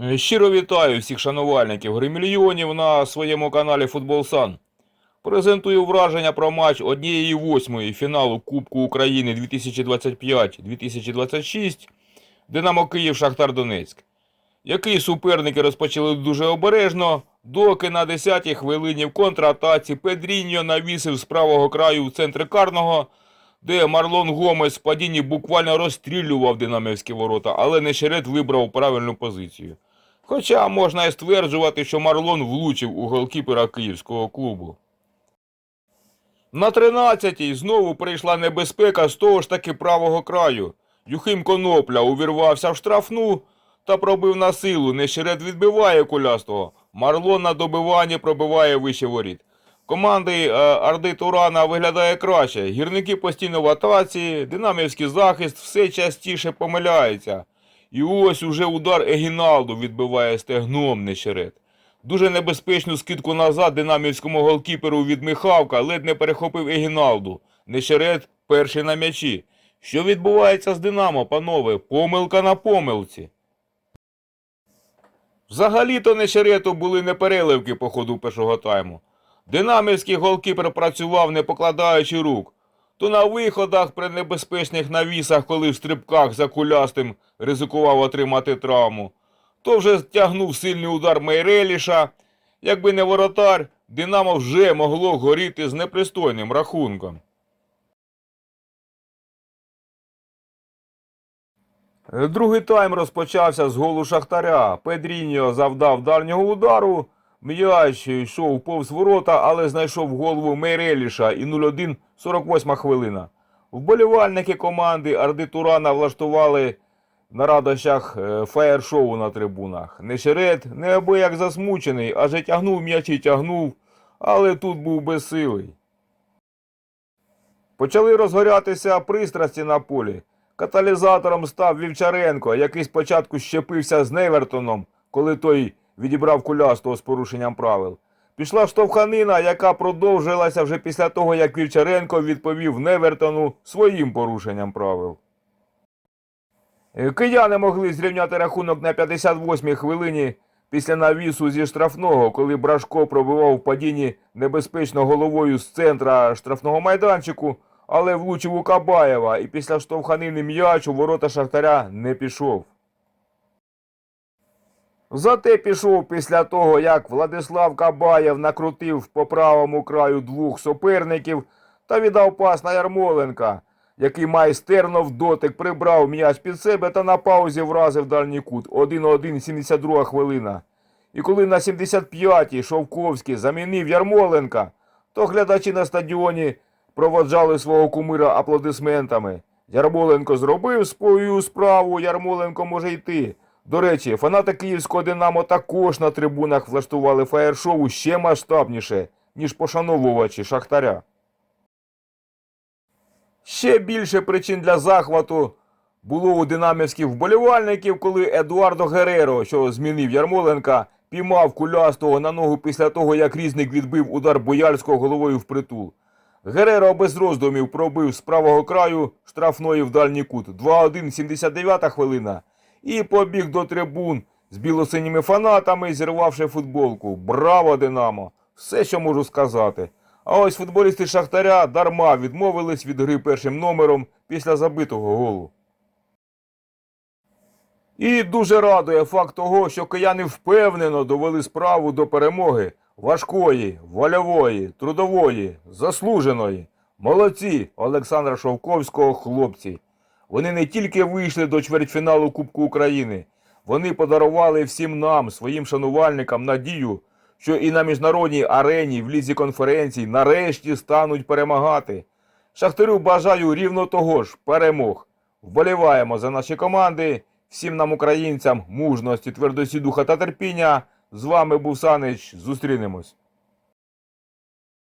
Е, Щиро вітаю всіх шанувальників гримільйонів на своєму каналі Футбол Сан. Презентую враження про матч однієї восьмої фіналу Кубку України 2025-2026 Динамо Київ Шахтар Донецьк. Який суперники розпочали дуже обережно, доки на 10-й хвилині в контратаці Педріньо навісив з правого краю в центр карного, де Марлон Гомес в падінні буквально розстрілював динамівські ворота, але Нещерет вибрав правильну позицію. Хоча можна і стверджувати, що Марлон влучив у голкіпера київського клубу. На 13-й знову прийшла небезпека з того ж таки правого краю. Юхим Конопля увірвався в штрафну та пробив на силу. Нещерет відбиває кулястого. Марлон на добиванні пробиває вище воріт. Команди е, Орди Турана виглядає краще. Гірники постійно в атаці, динамівський захист все частіше помиляється. І ось уже удар Егіналду відбиває стегном Нещерет. Дуже небезпечну скидку назад динамівському голкіперу від Михавка ледь не перехопив Егіналду. Нещерет перший на м'ячі. Що відбувається з Динамо, панове? Помилка на помилці. Взагалі-то Нещерету були непереливки по ходу першого тайму. Динамівський голкіпер працював, не покладаючи рук. То на виходах при небезпечних навісах, коли в стрибках за кулястим ризикував отримати травму, то вже тягнув сильний удар Мейреліша. Якби не воротар, Динамо вже могло горіти з непристойним рахунком. Другий тайм розпочався з голу Шахтаря. Педріньо завдав дальнього удару. М'яч йшов повз ворота, але знайшов голову Мейреліша і 0-1 48 хвилина. Вболівальники команди Орди Турана влаштували на радощах е, фаєр-шоу на трибунах. Нещерет неабияк засмучений, аже тягнув м'яч і тягнув, але тут був безсилий. Почали розгорятися пристрасті на полі. Каталізатором став Вівчаренко, який спочатку щепився з Невертоном, коли той відібрав кулястого з порушенням правил. Пішла штовханина, яка продовжилася вже після того, як Вівчаренко відповів Невертону своїм порушенням правил. Е, Кияни могли зрівняти рахунок на 58-й хвилині після навісу зі штрафного, коли Брашко пробивав в падінні небезпечно головою з центра штрафного майданчику, але влучив у Кабаєва і після штовханини м'яч у ворота Шахтаря не пішов. Зате пішов після того, як Владислав Кабаєв накрутив по правому краю двох суперників та віддав пас на Ярмоленка, який майстерно в дотик прибрав м'яч під себе та на паузі вразив дальній кут 1-1, 72 хвилина. І коли на 75-й Шовковський замінив Ярмоленка, то глядачі на стадіоні проводжали свого кумира аплодисментами. Ярмоленко зробив свою справу, Ярмоленко може йти. До речі, фанати київського Динамо також на трибунах влаштували фаєр-шоу ще масштабніше, ніж пошановувачі Шахтаря. Ще більше причин для захвату було у динамівських вболівальників, коли Едуардо Гереро, що змінив Ярмоленка, піймав кулястого на ногу після того, як різник відбив удар Бояльського головою в притул. Гереро без роздумів пробив з правого краю штрафної в дальній кут 2-1, 79 хвилина і побіг до трибун з білосиніми фанатами, зірвавши футболку. Браво, Динамо! Все, що можу сказати. А ось футболісти Шахтаря дарма відмовились від гри першим номером після забитого голу. І дуже радує факт того, що кияни впевнено довели справу до перемоги важкої, вольової, трудової, заслуженої. Молодці Олександра Шовковського хлопці. Вони не тільки вийшли до чвертьфіналу Кубку України, вони подарували всім нам, своїм шанувальникам, надію, що і на міжнародній арені в лізі конференцій нарешті стануть перемагати. Шахтарю бажаю рівно того ж перемог. Вболіваємо за наші команди. Всім нам, українцям, мужності, твердості духа та терпіння. З вами був Санич. Зустрінемось.